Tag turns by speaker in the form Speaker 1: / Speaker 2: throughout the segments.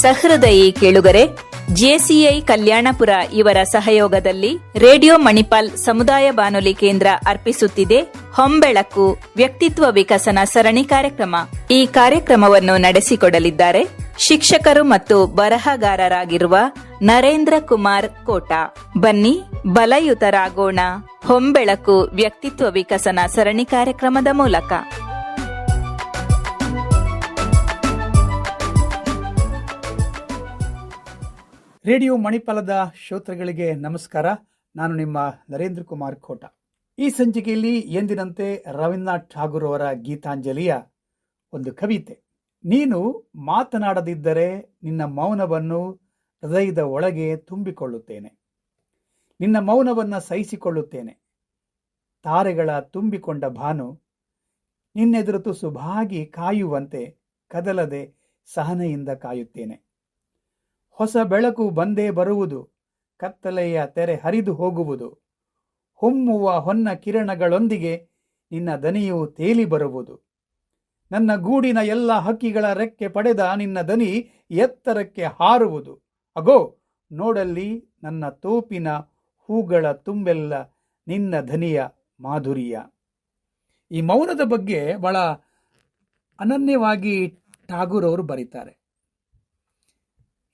Speaker 1: ಸಹೃದಯಿ ಕೇಳುಗರೆ, ಜೆಸಿಐ ಕಲ್ಯಾಣಪುರ ಇವರ ಸಹಯೋಗದಲ್ಲಿ ರೇಡಿಯೋ ಮಣಿಪಾಲ್ ಸಮುದಾಯ ಬಾನುಲಿ ಕೇಂದ್ರ ಅರ್ಪಿಸುತ್ತಿದೆ. ಹೊಂಬೆಳಕು ವ್ಯಕ್ತಿತ್ವ ವಿಕಸನ ಸರಣಿ ಕಾರ್ಯಕ್ರಮ. ಈ ಕಾರ್ಯಕ್ರಮವನ್ನು ನಡೆಸಿಕೊಡಲಿದ್ದಾರೆ ಶಿಕ್ಷಕರು ಮತ್ತು ಬರಹಗಾರರಾಗಿರುವ ನರೇಂದ್ರ ಕುಮಾರ್ ಕೋಟ. ಬನ್ನಿ, ಬಲಯುತರಾಗೋಣ. ಹೊಂಬೆಳಕು ವ್ಯಕ್ತಿತ್ವ ವಿಕಸನ ಸರಣಿ ಕಾರ್ಯಕ್ರಮದ ಮೂಲಕ.
Speaker 2: ರೇಡಿಯೋ ಮಣಿಪಾಲದ ಶ್ರೋತೃಗಳಿಗೆ ನಮಸ್ಕಾರ. ನಾನು ನಿಮ್ಮ ನರೇಂದ್ರ ಕುಮಾರ್ ಖೋಟ ಈ ಸಂಚಿಕೆಯಲ್ಲಿ ಎಂದಿನಂತೆ ರವೀಂದ್ರನಾಥ್ ಠಾಗೂರ್ ಅವರ ಗೀತಾಂಜಲಿಯ ಒಂದು ಕವಿತೆ. ನೀನು ಮಾತನಾಡದಿದ್ದರೆ ನಿನ್ನ ಮೌನವನ್ನು ಹೃದಯದ ಒಳಗೆ ತುಂಬಿಕೊಳ್ಳುತ್ತೇನೆ. ನಿನ್ನ ಮೌನವನ್ನು ಸಹಿಸಿಕೊಳ್ಳುತ್ತೇನೆ. ತಾರೆಗಳ ತುಂಬಿಕೊಂಡ ಭಾನು ನಿನ್ನೆದುರು ಸುಭಾಗಿ ಕಾಯುವಂತೆ ಕದಲದೆ ಸಹನೆಯಿಂದ ಕಾಯುತ್ತೇನೆ. ಹೊಸ ಬೆಳಕು ಬಂದೇ ಬರುವುದು, ಕತ್ತಲೆಯ ತೆರೆ ಹರಿದು ಹೋಗುವುದು. ಹೊಮ್ಮುವ ಹೊನ್ನ ಕಿರಣಗಳೊಂದಿಗೆ ನಿನ್ನ ದನಿಯು ತೇಲಿ ಬರುವುದು. ನನ್ನ ಗೂಡಿನ ಎಲ್ಲ ಹಕ್ಕಿಗಳ ರೆಕ್ಕೆ ಪಡೆದ ನಿನ್ನ ದನಿ ಎತ್ತರಕ್ಕೆ ಹಾರುವುದು. ಅಗೋ, ನೋಡಲ್ಲಿ ನನ್ನ ತೋಪಿನ ಹೂಗಳ ತುಂಬೆಲ್ಲ ನಿನ್ನ ಧನಿಯ ಮಾಧುರ್ಯ. ಈ ಮೌನದ ಬಗ್ಗೆ ಬಹಳ ಅನನ್ಯವಾಗಿ ಠಾಗೂರ್ ಅವರು ಬರೀತಾರೆ.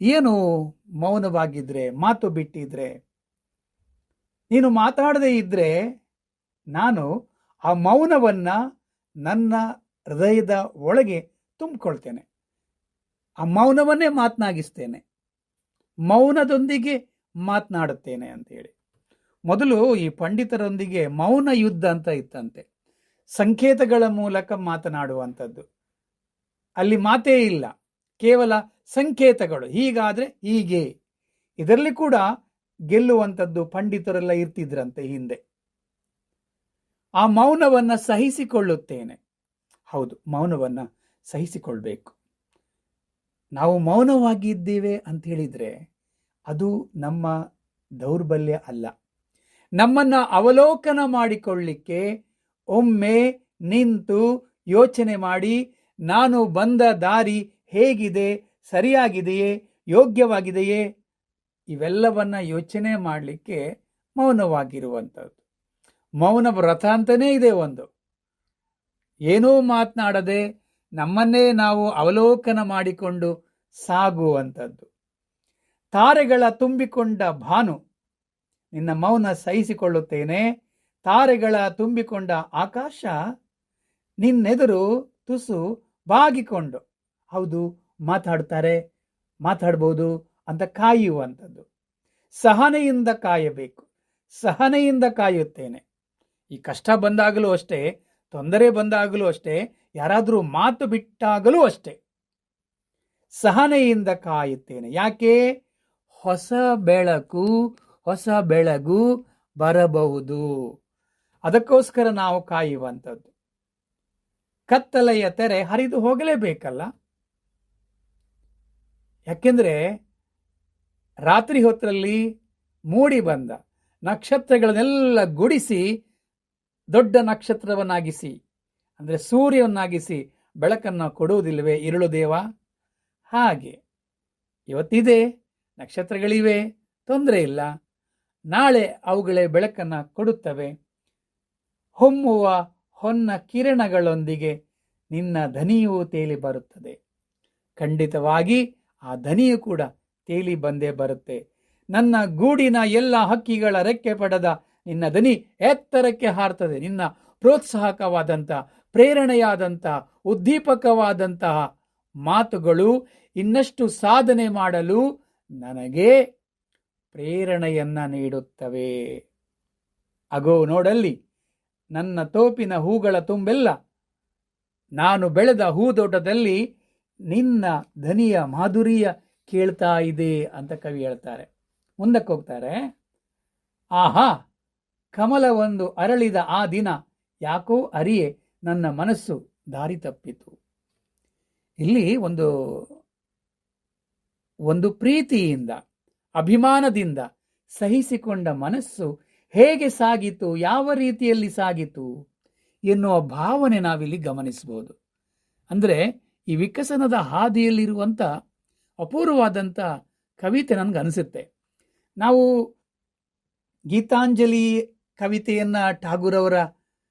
Speaker 2: ಏನು ಮೌನವಾಗಿದ್ರೆ, ಮಾತು ಬಿಟ್ಟಿದ್ರೆ? ನೀನು ಮಾತಾಡದೇ ಇದ್ರೆ ನಾನು ಆ ಮೌನವನ್ನ ನನ್ನ ಹೃದಯದ ಒಳಗೆ ತುಂಬಿಕೊಳ್ತೇನೆ. ಆ ಮೌನವನ್ನೇ ಮಾತನಾಗಿಸ್ತೇನೆ. ಮೌನದೊಂದಿಗೆ ಮಾತನಾಡುತ್ತೇನೆ ಅಂತೇಳಿ ಮೊದಲು ಈ ಪಂಡಿತರೊಂದಿಗೆ ಮೌನ ಯುದ್ಧ ಅಂತ ಇತ್ತಂತೆ. ಸಂಕೇತಗಳ ಮೂಲಕ ಮಾತನಾಡುವಂಥದ್ದು. ಅಲ್ಲಿ ಮಾತೇ ಇಲ್ಲ. ಕೇವಲ ಸಂಕೇತಗಳು. ಹೀಗಾದ್ರೆ ಹೀಗೆ. ಇದರಲ್ಲಿ ಕೂಡ ಗೆಲ್ಲುವಂಥದ್ದು ಪಂಡಿತರೆಲ್ಲ ಇರ್ತಿದ್ರಂತೆ ಹಿಂದೆ. ಆ ಮೌನವನ್ನ ಸಹಿಸಿಕೊಳ್ಳುತ್ತೇನೆ. ಹೌದು, ಮೌನವನ್ನ ಸಹಿಸಿಕೊಳ್ಬೇಕು. ನಾವು ಮೌನವಾಗಿದ್ದೇವೆ ಅಂತ ಹೇಳಿದ್ರೆ ಅದು ನಮ್ಮ ದೌರ್ಬಲ್ಯ ಅಲ್ಲ. ನಮ್ಮನ್ನ ಅವಲೋಕನ ಮಾಡಿಕೊಳ್ಳಿಕ್ಕೆ ಒಮ್ಮೆ ನಿಂತು ಯೋಚನೆ ಮಾಡಿ, ನಾನು ಬಂದ ದಾರಿ ಹೇಗಿದೆ ಸರಿಯಾಗಿದೆಯೇ? ಯೋಗ್ಯವಾಗಿದೆಯೇ? ಇವೆಲ್ಲವನ್ನು ಯೋಚನೆ ಮಾಡಲಿಕ್ಕೆ ಮೌನವಾಗಿರುವಂಥದ್ದು. ಮೌನ ವ್ರತ ಅಂತಲೇ ಇದೆ ಒಂದು. ಏನೂ ಮಾತನಾಡದೆ ನಮ್ಮನ್ನೇ ನಾವು ಅವಲೋಕನ ಮಾಡಿಕೊಂಡು ಸಾಗುವಂಥದ್ದು. ತಾರೆಗಳ ತುಂಬಿಕೊಂಡ ಭಾನು, ನಿನ್ನ ಮೌನ ಸಹಿಸಿಕೊಳ್ಳುತ್ತೇನೆ. ತಾರೆಗಳ ತುಂಬಿಕೊಂಡ ಆಕಾಶ, ನಿನ್ನೆದುರು ತುಸು ಬಾಗಿಕೊಂಡು. ಹೌದು ಮಾತಾಡ್ತಾರೆ, ಮಾತಾಡ್ಬೋದು ಅಂತ ಕಾಯುವಂಥದ್ದು. ಸಹನೆಯಿಂದ ಕಾಯಬೇಕು, ಸಹನೆಯಿಂದ ಕಾಯುತ್ತೇನೆ. ಈ ಕಷ್ಟ ಬಂದಾಗಲೂ ಅಷ್ಟೇ, ತೊಂದರೆ ಬಂದಾಗಲೂ ಅಷ್ಟೇ, ಯಾರಾದರೂ ಮಾತು ಬಿಟ್ಟಾಗಲೂ ಅಷ್ಟೇ ಸಹನೆಯಿಂದ ಕಾಯುತ್ತೇನೆ. ಯಾಕೆ? ಹೊಸ ಬೆಳಕು, ಹೊಸ ಬೆಳಗು ಬರಬಹುದು. ಅದಕ್ಕೋಸ್ಕರ ನಾವು ಕಾಯುವಂಥದ್ದು. ಕತ್ತಲೆಯ ತೆರೆ ಹರಿದು ಹೋಗಲೇಬೇಕಲ್ಲ? ಯಾಕೆಂದ್ರೆ ರಾತ್ರಿ ಹೊತ್ತರಲ್ಲಿ ಮೂಡಿ ಬಂದ ನಕ್ಷತ್ರಗಳನ್ನೆಲ್ಲ ಗುಡಿಸಿ ದೊಡ್ಡ ನಕ್ಷತ್ರವನ್ನಾಗಿಸಿ, ಅಂದರೆ ಸೂರ್ಯವನ್ನಾಗಿಸಿ ಬೆಳಕನ್ನು ಕೊಡುವುದಿಲ್ಲವೇ ಇರುಳು ದೇವ? ಹಾಗೆ. ಇವತ್ತಿದೆ, ನಕ್ಷತ್ರಗಳಿವೆ, ತೊಂದರೆ ಇಲ್ಲ. ನಾಳೆ ಅವುಗಳೇ ಬೆಳಕನ್ನು ಕೊಡುತ್ತವೆ. ಹೊಮ್ಮುವ ಹೊನ್ನ ಕಿರಣಗಳೊಂದಿಗೆ ನಿನ್ನ ಧನಿಯೂ ತೇಲಿ ಬರುತ್ತದೆ. ಖಂಡಿತವಾಗಿ ಆ ದನಿಯು ಕೂಡ ತೇಲಿ ಬಂದೇ ಬರುತ್ತೆ. ನನ್ನ ಗೂಡಿನ ಎಲ್ಲ ಹಕ್ಕಿಗಳ ರೆಕ್ಕೆ ಪಡೆದ ನಿನ್ನ ದನಿ ಎತ್ತರಕ್ಕೆ ಹಾರ್ತದೆ. ನಿನ್ನ ಪ್ರೋತ್ಸಾಹಕವಾದಂಥ, ಪ್ರೇರಣೆಯಾದಂಥ, ಉದ್ದೀಪಕವಾದಂತಹ ಮಾತುಗಳು ಇನ್ನಷ್ಟು ಸಾಧನೆ ಮಾಡಲು ನನಗೆ ಪ್ರೇರಣೆಯನ್ನ ನೀಡುತ್ತವೆ. ಅಗೋ ನೋಡಲ್ಲಿ, ನನ್ನ ತೋಪಿನ ಹೂಗಳ ತುಂಬೆಲ್ಲ ನಾನು ಬೆಳೆದ ಹೂದೋಟದಲ್ಲಿ ನಿನ್ನ ಧನಿಯ ಮಾಧುರಿಯ ಕೇಳ್ತಾ ಇದೆ ಅಂತ ಕವಿ ಹೇಳ್ತಾರೆ. ಮುಂದಕ್ಕೆ ಹೋಗ್ತಾರೆ. ಆಹಾ, ಕಮಲ ಒಂದು ಅರಳಿದ ಆ ದಿನ ಯಾಕೋ ಅರಿಯೇ ನನ್ನ ಮನಸ್ಸು ದಾರಿ ತಪ್ಪಿತು. ಇಲ್ಲಿ ಒಂದು ಒಂದು ಪ್ರೀತಿಯಿಂದ, ಅಭಿಮಾನದಿಂದ ಸಹಿಸಿಕೊಂಡ ಮನಸ್ಸು ಹೇಗೆ ಸಾಗಿತು, ಯಾವ ರೀತಿಯಲ್ಲಿ ಸಾಗಿತು ಎನ್ನುವ ಭಾವನೆ ನಾವಿಲ್ಲಿ ಗಮನಿಸಬಹುದು ಅಂದರೆ ಈ ವಿಕಸನದ ಹಾದಿಯಲ್ಲಿರುವಂಥ ಅಪೂರ್ವವಾದಂಥ ಕವಿತೆ ನನಗೆ ಅನಿಸುತ್ತೆ. ನಾವು ಗೀತಾಂಜಲಿ ಕವಿತೆಯನ್ನು ಠಾಗೂರ್ ಅವರ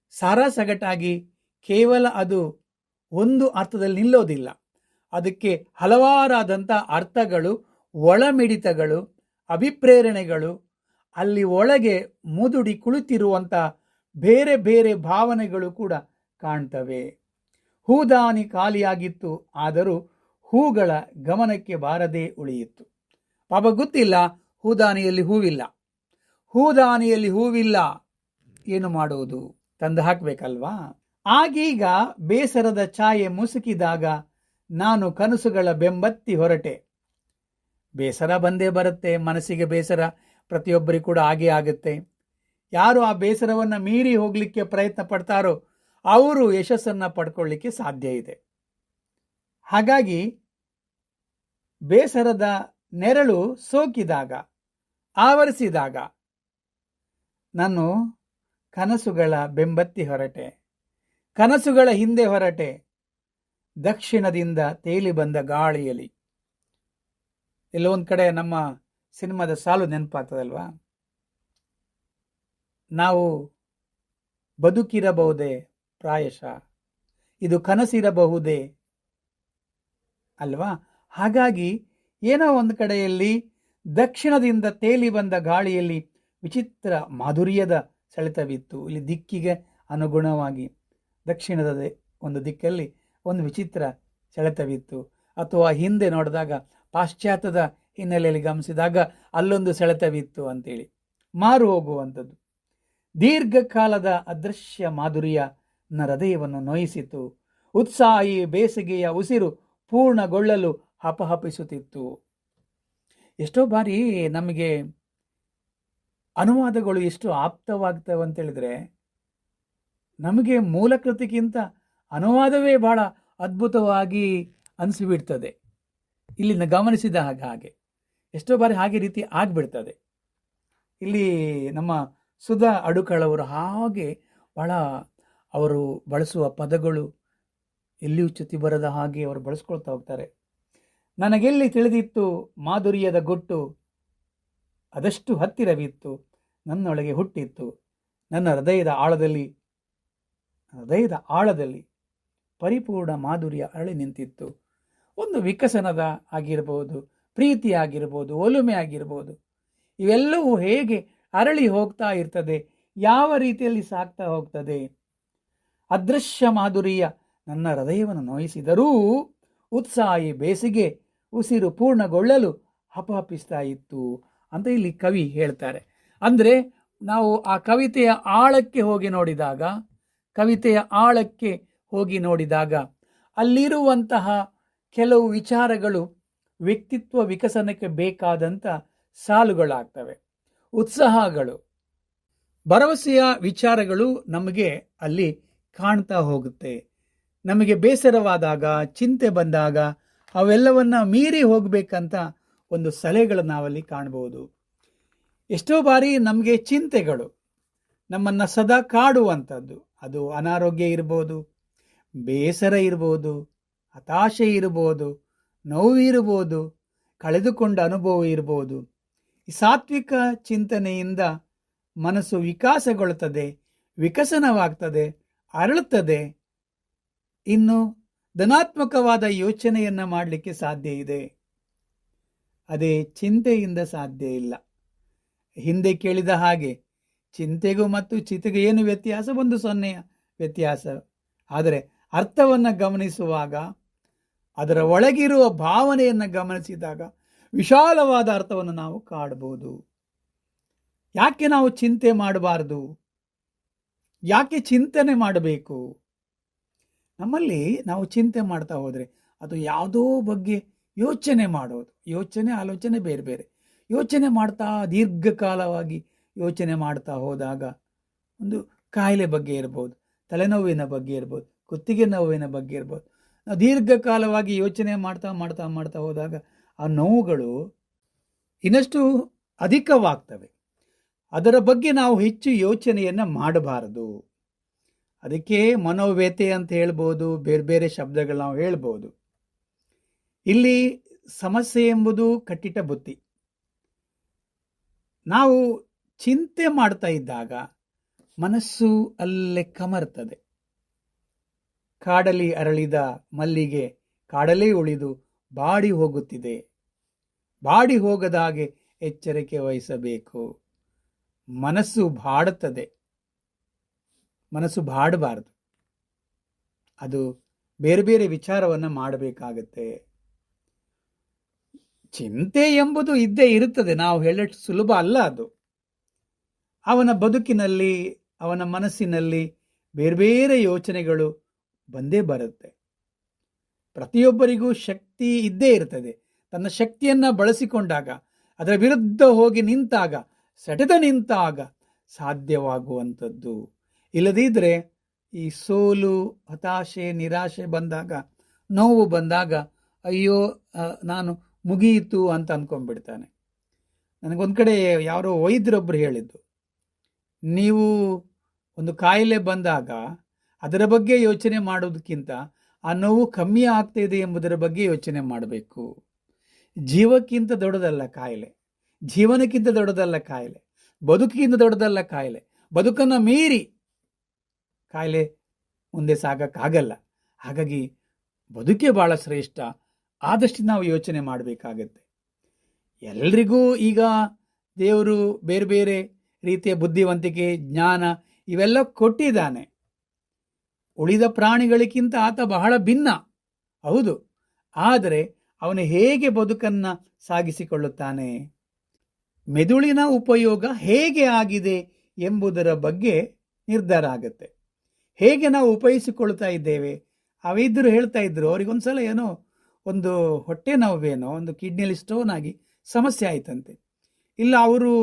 Speaker 2: ಸಾರಾ ಸಗಟಾಗಿ ಕೇವಲ ಅದು ಒಂದು ಅರ್ಥದಲ್ಲಿ ನಿಲ್ಲೋದಿಲ್ಲ. ಅದಕ್ಕೆ ಹಲವಾರಾದಂಥ ಅರ್ಥಗಳು, ಒಳಮಿಡಿತಗಳು, ಅಭಿಪ್ರೇರಣೆಗಳು, ಅಲ್ಲಿ ಒಳಗೆ ಮುದುಡಿ ಕುಳಿತಿರುವಂಥ ಬೇರೆ ಬೇರೆ ಭಾವನೆಗಳು ಕೂಡ ಕಾಣ್ತವೆ. ಹೂದಾನಿ ಖಾಲಿಯಾಗಿತ್ತು, ಆದರೂ ಹೂಗಳ ಗಮನಕ್ಕೆ ಬಾರದೇ ಉಳಿಯಿತು. ಪಾಪ ಗೊತ್ತಿಲ್ಲ, ಹೂದಾನಿಯಲ್ಲಿ ಹೂವಿಲ್ಲ. ಹೂದಾನಿಯಲ್ಲಿ ಹೂವಿಲ್ಲ, ಏನು ಮಾಡುವುದು? ತಂದು ಹಾಕಬೇಕಲ್ವಾ? ಆಗೀಗ ಬೇಸರದ ಛಾಯೆ ಮುಸುಕಿದಾಗ ನಾನು ಕನಸುಗಳ ಬೆಂಬತ್ತಿ ಹೊರಟೆ. ಬೇಸರ ಬಂದೇ ಬರುತ್ತೆ, ಮನಸ್ಸಿಗೆ ಬೇಸರ ಪ್ರತಿಯೊಬ್ಬರಿಗೂ ಕೂಡ ಹಾಗೇ ಆಗುತ್ತೆ. ಯಾರು ಆ ಬೇಸರವನ್ನು ಮೀರಿ ಹೋಗಲಿಕ್ಕೆ ಪ್ರಯತ್ನ ಪಡ್ತಾರೋ ಅವರು ಯಶಸ್ಸನ್ನು ಪಡ್ಕೊಳ್ಳಿಕ್ಕೆ ಸಾಧ್ಯ ಇದೆ. ಹಾಗಾಗಿ ಬೇಸರದ ನೆರಳು ಸೋಕಿದಾಗ, ಆವರಿಸಿದಾಗ ನಾನು ಕನಸುಗಳ ಬೆಂಬತ್ತಿ ಹೊರಟೆ. ಕನಸುಗಳ ಹಿಂದೆ ಹೊರಟೆ. ದಕ್ಷಿಣದಿಂದ ತೇಲಿ ಬಂದ ಗಾಳಿಯಲ್ಲಿ. ಎಲ್ಲೊಂದು ಕಡೆ ನಮ್ಮ ಸಿನಿಮಾದ ಸಾಲು ನೆನಪಾಗ್ತದಲ್ವಾ? ನಾವು ಬದುಕಿರಬಹುದೇ ಪ್ರಾಯಶಃ. ಇದು ಕನಸಿರಬಹುದೇ? ಅಲ್ವಾ? ಹಾಗಾಗಿ ಏನೋ ಒಂದು ಕಡೆಯಲ್ಲಿ ದಕ್ಷಿಣದಿಂದ ತೇಲಿ ಬಂದ ಗಾಳಿಯಲ್ಲಿ ವಿಚಿತ್ರ ಮಾಧುರ್ಯದ ಸೆಳೆತವಿತ್ತು. ಇಲ್ಲಿ ದಿಕ್ಕಿಗೆ ಅನುಗುಣವಾಗಿ ದಕ್ಷಿಣದ ಒಂದು ದಿಕ್ಕಲ್ಲಿ ಒಂದು ವಿಚಿತ್ರ ಸೆಳೆತವಿತ್ತು. ಅಥವಾ ಹಿಂದೆ ನೋಡಿದಾಗ ಪಾಶ್ಚಾತ್ಯದ ಹಿನ್ನೆಲೆಯಲ್ಲಿ ಗಮನಿಸಿದಾಗ ಅಲ್ಲೊಂದು ಸೆಳೆತವಿತ್ತು ಅಂತೇಳಿ. ಮಾರು ಹೋಗುವಂಥದ್ದು. ದೀರ್ಘಕಾಲದ ಅದೃಶ್ಯ ಮಾಧುರ್ಯ ನನ್ನ ಹೃದಯವನ್ನು ನೋಯಿಸಿತು. ಉತ್ಸಾಹಿ ಬೇಸಿಗೆಯ ಉಸಿರು ಪೂರ್ಣಗೊಳ್ಳಲು ಹಪಹಪಿಸುತ್ತಿತ್ತು. ಎಷ್ಟೋ ಬಾರಿ ನಮಗೆ ಅನುವಾದಗಳು ಎಷ್ಟು ಆಪ್ತವಾಗ್ತವೆ ಅಂತ ಹೇಳಿದ್ರೆ, ನಮಗೆ ಮೂಲ ಕೃತಿಗಿಂತ ಅನುವಾದವೇ ಬಹಳ ಅದ್ಭುತವಾಗಿ ಅನಿಸಿಬಿಡ್ತದೆ. ಇಲ್ಲಿನ ಗಮನಿಸಿದ ಹಾಗೆ ಹಾಗೆ. ಎಷ್ಟೋ ಬಾರಿ ಹಾಗೆ ರೀತಿ ಆಗಿಬಿಡ್ತದೆ. ಇಲ್ಲಿ ನಮ್ಮ ಸುಧಾ ಅಡುಕಳವರು ಹಾಗೆ ಬಹಳ ಅವರು ಬಳಸುವ ಪದಗಳು ಎಲ್ಲಿಯೂ ಚ್ಯುತಿ ಬರದ ಹಾಗೆ ಅವರು ಬಳಸ್ಕೊಳ್ತಾ ಹೋಗ್ತಾರೆ. ನನಗೆಲ್ಲಿ ತಿಳಿದಿತ್ತು ಮಾಧುರ್ಯದ ಗೊಟ್ಟು? ಅದಷ್ಟು ಹತ್ತಿರವಿತ್ತು. ನನ್ನೊಳಗೆ ಹುಟ್ಟಿತ್ತು. ನನ್ನ ಹೃದಯದ ಆಳದಲ್ಲಿ ಹೃದಯದ ಆಳದಲ್ಲಿ ಪರಿಪೂರ್ಣ ಮಾಧುರ್ಯ ಅರಳಿ ನಿಂತಿತ್ತು. ಒಂದು ವಿಕಸನದ ಆಗಿರ್ಬೋದು, ಪ್ರೀತಿ ಆಗಿರ್ಬೋದು, ಒಲುಮೆ ಆಗಿರ್ಬೋದು, ಇವೆಲ್ಲವೂ ಹೇಗೆ ಅರಳಿ ಹೋಗ್ತಾ ಇರ್ತದೆ, ಯಾವ ರೀತಿಯಲ್ಲಿ ಸಾಗ್ತಾ ಹೋಗ್ತದೆ? ಅದೃಶ್ಯ ಮಾಧುರಿಯ ನನ್ನ ಹೃದಯವನ್ನು ನೋಯಿಸಿದರೂ ಉತ್ಸಾಹಿ ಬೇಸಿಗೆ ಉಸಿರು ಪೂರ್ಣಗೊಳ್ಳಲು ಹಪಹಪಿಸ್ತಾ ಇತ್ತು ಅಂತ ಇಲ್ಲಿ ಕವಿ ಹೇಳ್ತಾರೆ. ಅಂದರೆ ನಾವು ಆ ಕವಿತೆಯ ಆಳಕ್ಕೆ ಹೋಗಿ ನೋಡಿದಾಗ, ಕವಿತೆಯ ಆಳಕ್ಕೆ ಹೋಗಿ ನೋಡಿದಾಗ ಅಲ್ಲಿರುವಂತಹ ಕೆಲವು ವಿಚಾರಗಳು ವ್ಯಕ್ತಿತ್ವ ವಿಕಸನಕ್ಕೆ ಬೇಕಾದಂಥ ಸಾಲುಗಳಾಗ್ತವೆ. ಉತ್ಸಾಹಗಳು, ಭರವಸೆಯ ವಿಚಾರಗಳು ನಮಗೆ ಅಲ್ಲಿ ಕಾಣ್ತಾ ಹೋಗುತ್ತೆ. ನಮಗೆ ಬೇಸರವಾದಾಗ, ಚಿಂತೆ ಬಂದಾಗ ಅವೆಲ್ಲವನ್ನ ಮೀರಿ ಹೋಗಬೇಕಂತ ಒಂದು ಸಲಹೆಗಳನ್ನು ನಾವಲ್ಲಿ ಕಾಣ್ಬೋದು. ಎಷ್ಟೋ ಬಾರಿ ನಮಗೆ ಚಿಂತೆಗಳು, ನಮ್ಮನ್ನು ಸದಾ ಕಾಡುವಂಥದ್ದು. ಅದು ಅನಾರೋಗ್ಯ ಇರ್ಬೋದು, ಬೇಸರ ಇರ್ಬೋದು, ಹತಾಶೆ ಇರ್ಬೋದು, ನೋವು ಇರ್ಬೋದು, ಕಳೆದುಕೊಂಡ ಅನುಭವ ಇರ್ಬೋದು. ಈ ಸಾತ್ವಿಕ ಚಿಂತನೆಯಿಂದ ಮನಸ್ಸು ವಿಕಾಸಗೊಳ್ಳುತ್ತದೆ ವಿಕಸನವಾಗ್ತದೆ. ಅರಳುತ್ತದೆ. ಇನ್ನು ಧನಾತ್ಮಕವಾದ ಯೋಚನೆಯನ್ನ ಮಾಡಲಿಕ್ಕೆ ಸಾಧ್ಯ ಇದೆ. ಅದೇ ಚಿಂತೆಯಿಂದ ಸಾಧ್ಯ ಇಲ್ಲ. ಹಿಂದೆ ಕೇಳಿದ ಹಾಗೆ ಚಿಂತೆಗೂ ಮತ್ತು ಚಿತೆಗೂ ಏನು ವ್ಯತ್ಯಾಸ? ಒಂದು ಸೊನ್ನೆಯ ವ್ಯತ್ಯಾಸ. ಆದರೆ ಅರ್ಥವನ್ನು ಗಮನಿಸುವಾಗ, ಅದರ ಒಳಗಿರುವ ಭಾವನೆಯನ್ನು ಗಮನಿಸಿದಾಗ ವಿಶಾಲವಾದ ಅರ್ಥವನ್ನು ನಾವು ಕಾಡಬಹುದು ಯಾಕೆ ನಾವು ಚಿಂತೆ ಮಾಡಬಾರದು? ಯಾಕೆ ಚಿಂತನೆ ಮಾಡಬೇಕು? ನಮ್ಮಲ್ಲಿ ನಾವು ಚಿಂತೆ ಮಾಡ್ತಾ ಹೋದರೆ ಅದು ಯಾವುದೋ ಬಗ್ಗೆ ಯೋಚನೆ ಮಾಡೋದು. ಯೋಚನೆ, ಆಲೋಚನೆ ಬೇರೆ ಬೇರೆ. ಯೋಚನೆ ಮಾಡ್ತಾ ದೀರ್ಘಕಾಲವಾಗಿ ಯೋಚನೆ ಮಾಡ್ತಾ ಹೋದಾಗ ಒಂದು ಕಾಯಿಲೆ ಬಗ್ಗೆ ಇರ್ಬೋದು, ತಲೆನೋವಿನ ಬಗ್ಗೆ ಇರ್ಬೋದು, ಕುತ್ತಿಗೆ ನೋವಿನ ಬಗ್ಗೆ ಇರ್ಬೋದು. ನಾವು ದೀರ್ಘಕಾಲವಾಗಿ ಯೋಚನೆ ಮಾಡ್ತಾ ಮಾಡ್ತಾ ಮಾಡ್ತಾ ಹೋದಾಗ ಆ ನೋವುಗಳು ಇನ್ನಷ್ಟು ಅಧಿಕವಾಗ್ತವೆ. ಅದರ ಬಗ್ಗೆ ನಾವು ಹೆಚ್ಚು ಯೋಚನೆಯನ್ನು ಮಾಡಬಾರದು. ಅದಕ್ಕೆ ಮನೋವ್ಯತೆ ಅಂತ ಹೇಳ್ಬೋದು, ಬೇರೆ ಬೇರೆ ಶಬ್ದಗಳು ನಾವು ಹೇಳ್ಬೋದು. ಇಲ್ಲಿ ಸಮಸ್ಯೆ ಎಂಬುದು ಕಟ್ಟಿಟ ಬುತ್ತಿ. ನಾವು ಚಿಂತೆ ಮಾಡ್ತಾ ಇದ್ದಾಗ ಮನಸ್ಸು ಅಲ್ಲೇ ಕಮರ್ತದೆ. ಕಾಡಲಿ ಅರಳಿದ ಮಲ್ಲಿಗೆ ಕಾಡಲೇ ಉಳಿದು ಬಾಡಿ ಹೋಗುತ್ತಿದೆ. ಬಾಡಿ ಹೋಗದಾಗೆ ಎಚ್ಚರಿಕೆ ವಹಿಸಬೇಕು. ಮನಸ್ಸು ಬಾಡುತ್ತದೆ ಮನಸ್ಸು ಬಾಡಬಾರದು ಅದು ಬೇರೆ ಬೇರೆ ವಿಚಾರವನ್ನು ಮಾಡಬೇಕಾಗತ್ತೆ. ಚಿಂತೆ ಎಂಬುದು ಇದ್ದೇ ಇರುತ್ತದೆ. ನಾವು ಹೇಳಷ್ಟು ಸುಲಭ ಅಲ್ಲ ಅದು. ಅವನ ಬದುಕಿನಲ್ಲಿ, ಅವನ ಮನಸ್ಸಿನಲ್ಲಿ ಬೇರೆ ಬೇರೆ ಯೋಚನೆಗಳು ಬಂದೇ ಬರುತ್ತೆ. ಪ್ರತಿಯೊಬ್ಬರಿಗೂ ಶಕ್ತಿ ಇದ್ದೇ ಇರ್ತದೆ. ತನ್ನ ಶಕ್ತಿಯನ್ನ ಬಳಸಿಕೊಂಡಾಗ, ಅದರ ವಿರುದ್ಧ ಹೋಗಿ ನಿಂತಾಗ ಸೆಟೆದ ನಿಂತಾಗ ಸಾಧ್ಯವಾಗುವಂಥದ್ದು. ಇಲ್ಲದಿದ್ದರೆ ಈ ಸೋಲು, ಹತಾಶೆ, ನಿರಾಶೆ ಬಂದಾಗ, ನೋವು ಬಂದಾಗ, ಅಯ್ಯೋ ನಾನು ಮುಗಿಯಿತು ಅಂತ ಅಂದ್ಕೊಂಡ್ಬಿಡ್ತಾನೆ ನನಗೊಂದು ಕಡೆ ಯಾರೋ ವೈದ್ಯರೊಬ್ಬರು ಹೇಳಿದ್ದು ನೀವು ಒಂದು ಕಾಯಿಲೆ ಬಂದಾಗ ಅದರ ಬಗ್ಗೆ ಯೋಚನೆ ಮಾಡೋದಕ್ಕಿಂತ ಆ ನೋವು ಕಮ್ಮಿ ಆಗ್ತಾ ಇದೆ ಎಂಬುದರ ಬಗ್ಗೆ ಯೋಚನೆ ಮಾಡಬೇಕು. ಜೀವಕ್ಕಿಂತ ದೊಡ್ಡದಲ್ಲ ಕಾಯಿಲೆ. ಜೀವನಕ್ಕಿಂತ ದೊಡ್ಡದಲ್ಲ ಕಾಯಿಲೆ, ಬದುಕಿಗಿಂತ ದೊಡ್ಡದಲ್ಲ ಕಾಯಿಲೆ. ಬದುಕನ್ನು ಮೀರಿ ಕಾಯಿಲೆ ಮುಂದೆ ಸಾಗಕ್ಕಾಗಲ್ಲ. ಹಾಗಾಗಿ ಬದುಕೇ ಬಹಳ ಶ್ರೇಷ್ಠ. ಆದಷ್ಟು ನಾವು ಯೋಚನೆ ಮಾಡಬೇಕಾಗತ್ತೆ. ಎಲ್ರಿಗೂ ಈಗ ದೇವರು ಬೇರೆ ಬೇರೆ ರೀತಿಯ ಬುದ್ಧಿವಂತಿಕೆ, ಜ್ಞಾನ ಇವೆಲ್ಲ ಕೊಟ್ಟಿದ್ದಾನೆ. ಉಳಿದ ಪ್ರಾಣಿಗಳಿಗಿಂತ ಆತ ಬಹಳ ಭಿನ್ನ. ಹೌದು. ಆದರೆ ಅವನು ಹೇಗೆ ಬದುಕನ್ನ ಸಾಗಿಸಿಕೊಳ್ಳುತ್ತಾನೆ? ಮೆದುಳಿನ ಉಪಯೋಗ ಹೇಗೆ ಆಗಿದೆ ಎಂಬುದರ ಬಗ್ಗೆ ನಿರ್ಧಾರ ಆಗುತ್ತೆ. ಹೇಗೆ ನಾವು ಉಪಯೋಗಿಸಿಕೊಳ್ತಾ ಇದ್ದೇವೆ? ಅವಿದ್ರು ಹೇಳ್ತಾ ಇದ್ರು, ಅವರಿಗೊಂದ್ಸಲ ಏನೋ ಒಂದು ಹೊಟ್ಟೆ ನೋವೇನೋ, ಒಂದು ಕಿಡ್ನಿಯಲ್ಲಿ ಸ್ಟೋನ್ ಆಗಿ ಸಮಸ್ಯೆ ಆಯ್ತಂತೆ. ಇಲ್ಲ, ಅವರು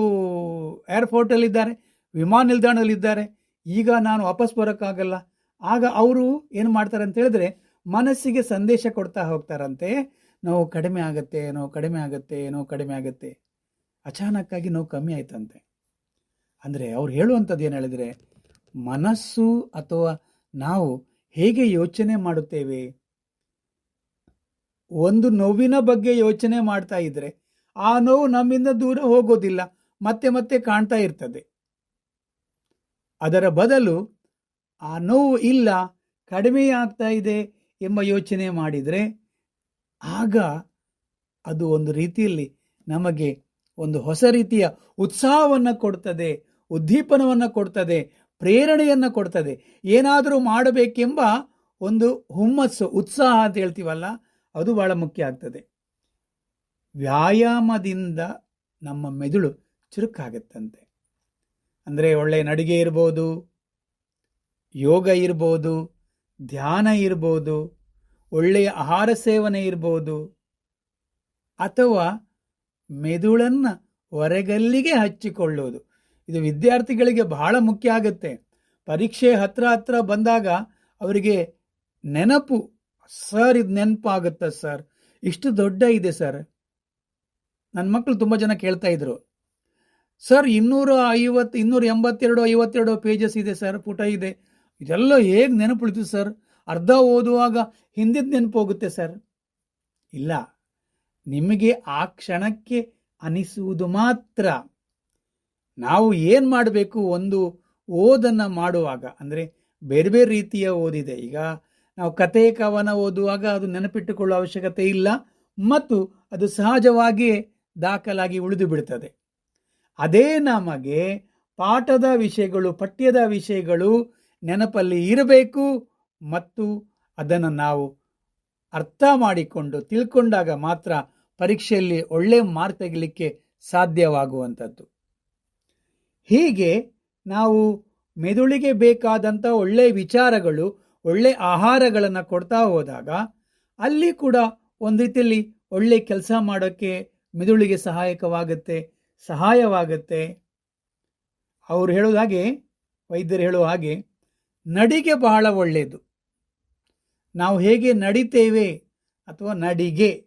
Speaker 2: ಏರ್ಪೋರ್ಟಲ್ಲಿದ್ದಾರೆ ವಿಮಾನ ನಿಲ್ದಾಣದಲ್ಲಿದ್ದಾರೆ ಈಗ ನಾನು ವಾಪಸ್ ಬರೋಕ್ಕಾಗಲ್ಲ. ಆಗ ಅವರು ಏನು ಮಾಡ್ತಾರೆ ಅಂತ ಹೇಳಿದ್ರೆ, ಮನಸ್ಸಿಗೆ ಸಂದೇಶ ಕೊಡ್ತಾ ಹೋಗ್ತಾರಂತೆ. ನೋವು ಕಡಿಮೆ ಆಗುತ್ತೆ, ನೋವು ಕಡಿಮೆ ಆಗುತ್ತೆ, ನೋವು ಕಡಿಮೆ ಆಗುತ್ತೆ. ಅಚಾನಕ್ಕಾಗಿ ನೋವು ಕಮ್ಮಿ ಆಯ್ತಂತೆ. ಅಂದರೆ ಅವ್ರು ಹೇಳುವಂಥದ್ದು ಏನು ಹೇಳಿದ್ರೆ, ಮನಸ್ಸು ಅಥವಾ ನಾವು ಹೇಗೆ ಯೋಚನೆ ಮಾಡುತ್ತೇವೆ? ಒಂದು ನೋವಿನ ಬಗ್ಗೆ ಯೋಚನೆ ಮಾಡ್ತಾ ಇದ್ದರೆ ಆ ನೋವು ನಮ್ಮಿಂದ ದೂರ ಹೋಗೋದಿಲ್ಲ, ಮತ್ತೆ ಮತ್ತೆ ಕಾಣ್ತಾ ಇರ್ತದೆ. ಅದರ ಬದಲು, ಆ ನೋವು ಇಲ್ಲ, ಕಡಿಮೆ ಆಗ್ತಾ ಇದೆ ಎಂಬ ಯೋಚನೆ ಮಾಡಿದರೆ, ಆಗ ಅದು ಒಂದು ರೀತಿಯಲ್ಲಿ ನಮಗೆ ಒಂದು ಹೊಸ ರೀತಿಯ ಉತ್ಸಾಹವನ್ನು ಕೊಡ್ತದೆ, ಉದ್ದೀಪನವನ್ನು ಕೊಡ್ತದೆ, ಪ್ರೇರಣೆಯನ್ನು ಕೊಡ್ತದೆ. ಏನಾದರೂ ಮಾಡಬೇಕೆಂಬ ಒಂದು ಹುಮ್ಮಸ್ಸು, ಉತ್ಸಾಹ ಅಂತ ಹೇಳ್ತೀವಲ್ಲ, ಅದು ಬಹಳ ಮುಖ್ಯ ಆಗ್ತದೆ. ವ್ಯಾಯಾಮದಿಂದ ನಮ್ಮ ಮೆದುಳು ಚುರುಕಾಗತ್ತಂತೆ. ಅಂದರೆ ಒಳ್ಳೆ ನಡಿಗೆ ಇರ್ಬೋದು, ಯೋಗ ಇರ್ಬೋದು, ಧ್ಯಾನ ಇರ್ಬೋದು, ಒಳ್ಳೆಯ ಆಹಾರ ಸೇವನೆ ಇರ್ಬೋದು, ಅಥವಾ ಮೆದುಳನ್ನು ಹೊರಗಲ್ಲಿಗೆ ಹಚ್ಚಿಕೊಳ್ಳುವುದು. ಇದು ವಿದ್ಯಾರ್ಥಿಗಳಿಗೆ ಬಹಳ ಮುಖ್ಯ ಆಗುತ್ತೆ. ಪರೀಕ್ಷೆ ಹತ್ರ ಹತ್ರ ಬಂದಾಗ ಅವರಿಗೆ ನೆನಪು, ಸರ್, ಇದು ನೆನಪಾಗುತ್ತಾ ಸರ್. ಇಷ್ಟು ದೊಡ್ಡ ಇದೆ ಸರ್. ನನ್ನ ಮಕ್ಕಳು ತುಂಬ ಜನ ಕೇಳ್ತಾ ಇದ್ರು. ಸರ್, ಇನ್ನೂರ ಐವತ್ತು, ಇನ್ನೂರ ಎಂಬತ್ತೆರಡು, ಐವತ್ತೆರಡು ಪೇಜಸ್ ಇದೆ ಸರ್, ಪುಟ ಇದೆ. ಇದೆಲ್ಲ ಹೇಗೆ ನೆನಪುಳಿತು ಸರ್? ಅರ್ಧ ಓದುವಾಗ ಹಿಂದಿದ್ದು ನೆನಪು ಹೋಗುತ್ತೆ ಸರ್. ಇಲ್ಲ. ನಿಮಗೆ ಆ ಕ್ಷಣಕ್ಕೆ ಅನಿಸುವುದು ಮಾತ್ರ. ನಾವು ಏನು ಮಾಡಬೇಕು ಒಂದು ಓದನ್ನು ಮಾಡುವಾಗ, ಅಂದರೆ ಬೇರೆ ಬೇರೆ ರೀತಿಯ ಓದಿದೆ. ಈಗ ನಾವು ಕತೆ ಕವನ ಓದುವಾಗ ಅದು ನೆನಪಿಟ್ಟುಕೊಳ್ಳುವ ಅವಶ್ಯಕತೆ ಇಲ್ಲ, ಮತ್ತು ಅದು ಸಹಜವಾಗಿಯೇ ದಾಖಲಾಗಿ ಉಳಿದು ಬಿಡುತ್ತದೆ ಅದೇ ನಮಗೆ ಪಾಠದ ವಿಷಯಗಳು, ಪಠ್ಯದ ವಿಷಯಗಳು ನೆನಪಲ್ಲಿ ಇರಬೇಕು, ಮತ್ತು ಅದನ್ನು ನಾವು ಅರ್ಥ ಮಾಡಿಕೊಂಡು ತಿಳ್ಕೊಂಡಾಗ ಮಾತ್ರ ಪರೀಕ್ಷೆಯಲ್ಲಿ ಒಳ್ಳೆ ಮಾರ್ಕ್ ತೆಗಿಲಿಕ್ಕೆ ಸಾಧ್ಯವಾಗುವಂಥದ್ದು. ಹೀಗೆ ನಾವು ಮೆದುಳಿಗೆ ಬೇಕಾದಂಥ ಒಳ್ಳೆಯ ವಿಚಾರಗಳು, ಒಳ್ಳೆ ಆಹಾರಗಳನ್ನು ಕೊಡ್ತಾ ಹೋದಾಗ ಅಲ್ಲಿ ಕೂಡ ಒಂದು ರೀತಿಯಲ್ಲಿ ಒಳ್ಳೆ ಕೆಲಸ ಮಾಡೋಕ್ಕೆ ಮೆದುಳಿಗೆ ಸಹಾಯಕವಾಗುತ್ತೆ, ಸಹಾಯವಾಗುತ್ತೆ. ಅವರು ಹೇಳೋದು ಹಾಗೆ, ವೈದ್ಯರು ಹೇಳುವ ಹಾಗೆ, ನಡಿಗೆ ಬಹಳ ಒಳ್ಳೆಯದು. ನಾವು ಹೇಗೆ ನಡಿತೇವೆ ಅಥವಾ ನಡಿಗೆ?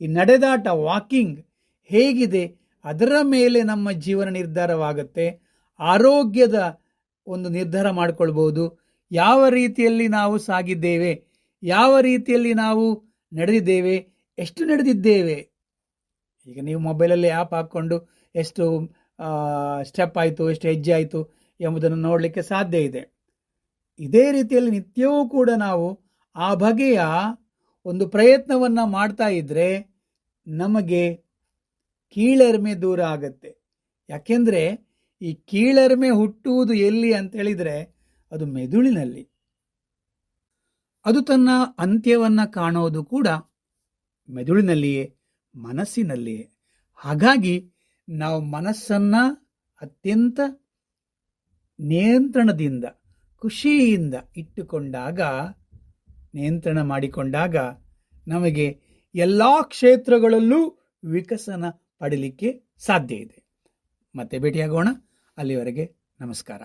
Speaker 2: ಈ ನಡೆದಾಟ ವಾಕಿಂಗ್ ಹೇಗಿದೆ? ಅದರ ಮೇಲೆ ನಮ್ಮ ಜೀವನ ನಿರ್ಧಾರವಾಗುತ್ತೆ. ಆರೋಗ್ಯದ ಒಂದು ನಿರ್ಧಾರ ಮಾಡಿಕೊಳ್ಬೋದು. ಯಾವ ರೀತಿಯಲ್ಲಿ ನಾವು ಸಾಗಿದ್ದೇವೆ? ಯಾವ ರೀತಿಯಲ್ಲಿ ನಾವು ನಡೆದಿದ್ದೇವೆ? ಎಷ್ಟು ನಡೆದಿದ್ದೇವೆ? ಈಗ ನೀವು ಮೊಬೈಲಲ್ಲಿ ಆ್ಯಪ್ ಹಾಕ್ಕೊಂಡು ಎಷ್ಟು ಸ್ಟೆಪ್ ಆಯಿತು, ಎಷ್ಟು ಹೆಜ್ಜೆ ಆಯಿತು ಎಂಬುದನ್ನು ನೋಡಲಿಕ್ಕೆ ಸಾಧ್ಯ ಇದೆ. ಇದೇ ರೀತಿಯಲ್ಲಿ ನಿತ್ಯವೂ ಕೂಡ ನಾವು ಆ ಬಗೆಯ ಒಂದು ಪ್ರಯತ್ನವನ್ನು ಮಾಡ್ತಾ ಇದ್ದರೆ ನಮಗೆ ಕೀಳರಿಮೆ ದೂರ ಆಗತ್ತೆ. ಯಾಕೆಂದರೆ ಈ ಕೀಳರಿಮೆ ಹುಟ್ಟುವುದು ಎಲ್ಲಿ ಅಂತ ಹೇಳಿದರೆ ಅದು ಮೆದುಳಿನಲ್ಲಿ. ಅದು ತನ್ನ ಅಂತ್ಯವನ್ನು ಕಾಣೋದು ಕೂಡ ಮೆದುಳಿನಲ್ಲಿಯೇ, ಮನಸ್ಸಿನಲ್ಲಿಯೇ. ಹಾಗಾಗಿ ನಾವು ಮನಸ್ಸನ್ನು ಅತ್ಯಂತ ನಿಯಂತ್ರಣದಿಂದ ಖುಷಿಯಿಂದ ಇಟ್ಟುಕೊಂಡಾಗ, ನಿಯಂತ್ರಣ ಮಾಡಿಕೊಂಡಾಗ ನಮಗೆ ಎಲ್ಲ ಕ್ಷೇತ್ರಗಳಲ್ಲೂ ವಿಕಸನ ಪಡಲಿಕ್ಕೆ ಸಾಧ್ಯ ಇದೆ. ಮತ್ತೆ ಭೇಟಿಯಾಗೋಣ. ಅಲ್ಲಿವರೆಗೆ ನಮಸ್ಕಾರ.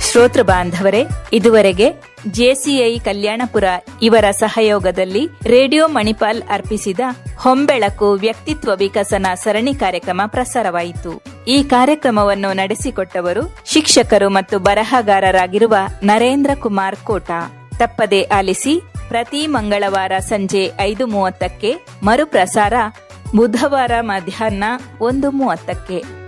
Speaker 1: ಶ್ರೋತೃ ಬಾಂಧವರೇ, ಇದುವರೆಗೆ ಜೆಸಿಐ ಕಲ್ಯಾಣಪುರ ಇವರ ಸಹಯೋಗದಲ್ಲಿ ರೇಡಿಯೋ ಮಣಿಪಾಲ್ ಅರ್ಪಿಸಿದ ಹೊಂಬೆಳಕು ವ್ಯಕ್ತಿತ್ವ ವಿಕಸನ ಸರಣಿ ಕಾರ್ಯಕ್ರಮ ಪ್ರಸಾರವಾಯಿತು. ಈ ಕಾರ್ಯಕ್ರಮವನ್ನು ನಡೆಸಿಕೊಟ್ಟವರು ಶಿಕ್ಷಕರು ಮತ್ತು ಬರಹಗಾರರಾಗಿರುವ ನರೇಂದ್ರ ಕುಮಾರ್ ಕೋಟ. ತಪ್ಪದೆ ಆಲಿಸಿ, ಪ್ರತಿ ಮಂಗಳವಾರ ಸಂಜೆ ಐದು ಮೂವತ್ತಕ್ಕೆ ಮರುಪ್ರಸಾರ ಬುಧವಾರ ಮಧ್ಯಾಹ್ನ ಒಂದು ಮೂವತ್ತಕ್ಕೆ.